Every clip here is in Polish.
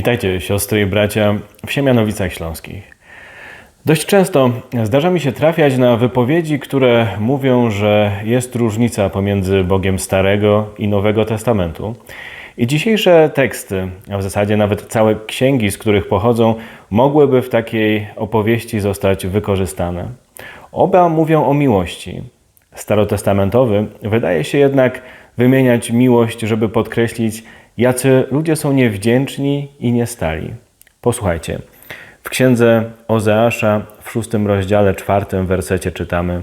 Witajcie, siostry i bracia w Siemianowicach Śląskich. Dość często zdarza mi się trafiać na wypowiedzi, które mówią, że jest różnica pomiędzy Bogiem Starego i Nowego Testamentu. I dzisiejsze teksty, a w zasadzie nawet całe księgi, z których pochodzą, mogłyby w takiej opowieści zostać wykorzystane. Oba mówią o miłości. Starotestamentowy wydaje się jednak wymieniać miłość, żeby podkreślić, jacy ludzie są niewdzięczni i niestali. Posłuchajcie. W księdze Ozeasza w szóstym rozdziale, czwartym wersecie czytamy: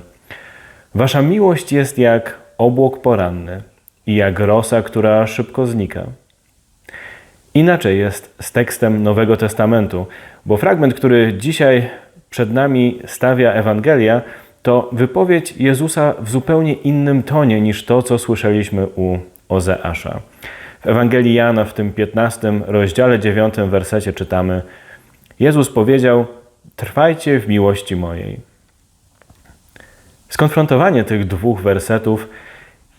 Wasza miłość jest jak obłok poranny i jak rosa, która szybko znika. Inaczej jest z tekstem Nowego Testamentu, bo fragment, który dzisiaj przed nami stawia Ewangelia, to wypowiedź Jezusa w zupełnie innym tonie niż to, co słyszeliśmy u Ozeasza. W Ewangelii Jana w tym 15 rozdziale 9 wersecie czytamy: Jezus powiedział: Trwajcie w miłości mojej. Skonfrontowanie tych dwóch wersetów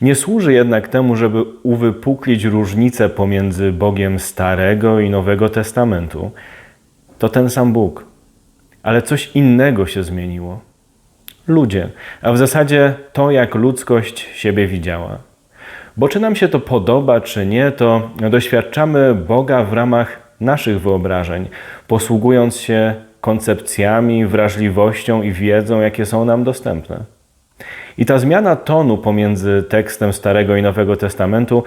nie służy jednak temu, żeby uwypuklić różnicę pomiędzy Bogiem Starego i Nowego Testamentu. To ten sam Bóg, ale coś innego się zmieniło. Ludzie, a w zasadzie to, jak ludzkość siebie widziała. Bo czy nam się to podoba, czy nie, to doświadczamy Boga w ramach naszych wyobrażeń, posługując się koncepcjami, wrażliwością i wiedzą, jakie są nam dostępne. I ta zmiana tonu pomiędzy tekstem Starego i Nowego Testamentu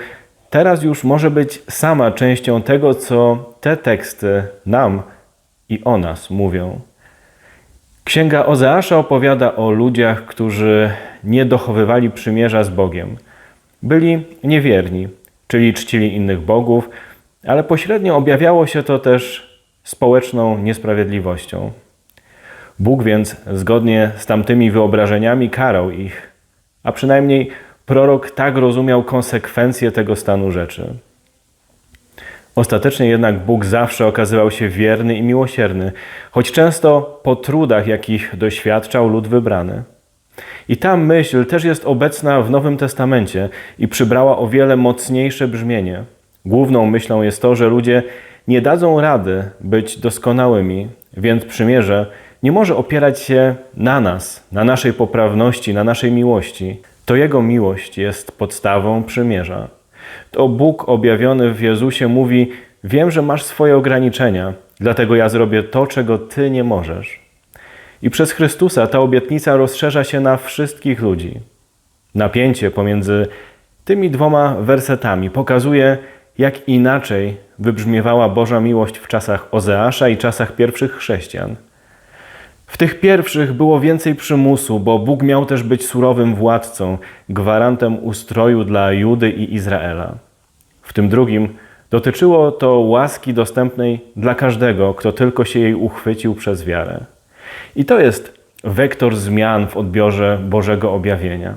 teraz już może być sama częścią tego, co te teksty nam i o nas mówią. Księga Ozeasza opowiada o ludziach, którzy nie dochowywali przymierza z Bogiem. Byli niewierni, czyli czcili innych bogów, ale pośrednio objawiało się to też społeczną niesprawiedliwością. Bóg więc, zgodnie z tamtymi wyobrażeniami, karał ich, a przynajmniej prorok tak rozumiał konsekwencje tego stanu rzeczy. Ostatecznie jednak Bóg zawsze okazywał się wierny i miłosierny, choć często po trudach, jakich doświadczał lud wybrany. I ta myśl też jest obecna w Nowym Testamencie i przybrała o wiele mocniejsze brzmienie. Główną myślą jest to, że ludzie nie dadzą rady być doskonałymi, więc przymierze nie może opierać się na nas, na naszej poprawności, na naszej miłości. To Jego miłość jest podstawą przymierza. To Bóg objawiony w Jezusie mówi: Wiem, że masz swoje ograniczenia, dlatego ja zrobię to, czego Ty nie możesz. I przez Chrystusa ta obietnica rozszerza się na wszystkich ludzi. Napięcie pomiędzy tymi dwoma wersetami pokazuje, jak inaczej wybrzmiewała Boża miłość w czasach Ozeasza i czasach pierwszych chrześcijan. W tych pierwszych było więcej przymusu, bo Bóg miał też być surowym władcą, gwarantem ustroju dla Judy i Izraela. W tym drugim dotyczyło to łaski dostępnej dla każdego, kto tylko się jej uchwycił przez wiarę. I to jest wektor zmian w odbiorze Bożego objawienia.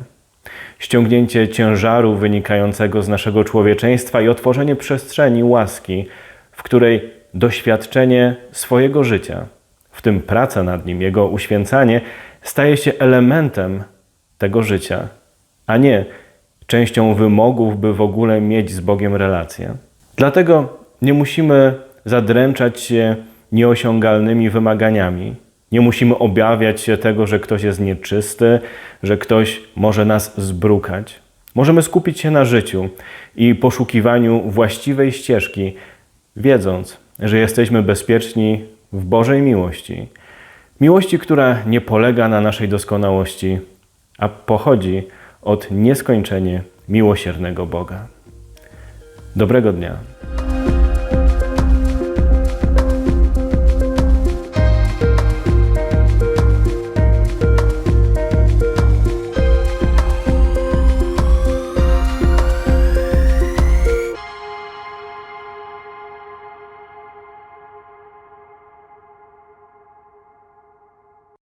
Ściągnięcie ciężaru wynikającego z naszego człowieczeństwa i otworzenie przestrzeni łaski, w której doświadczenie swojego życia, w tym praca nad nim, jego uświęcanie, staje się elementem tego życia, a nie częścią wymogów, by w ogóle mieć z Bogiem relację. Dlatego nie musimy zadręczać się nieosiągalnymi wymaganiami. Nie musimy obawiać się tego, że ktoś jest nieczysty, że ktoś może nas zbrukać. Możemy skupić się na życiu i poszukiwaniu właściwej ścieżki, wiedząc, że jesteśmy bezpieczni w Bożej miłości. Miłości, która nie polega na naszej doskonałości, a pochodzi od nieskończenie miłosiernego Boga. Dobrego dnia.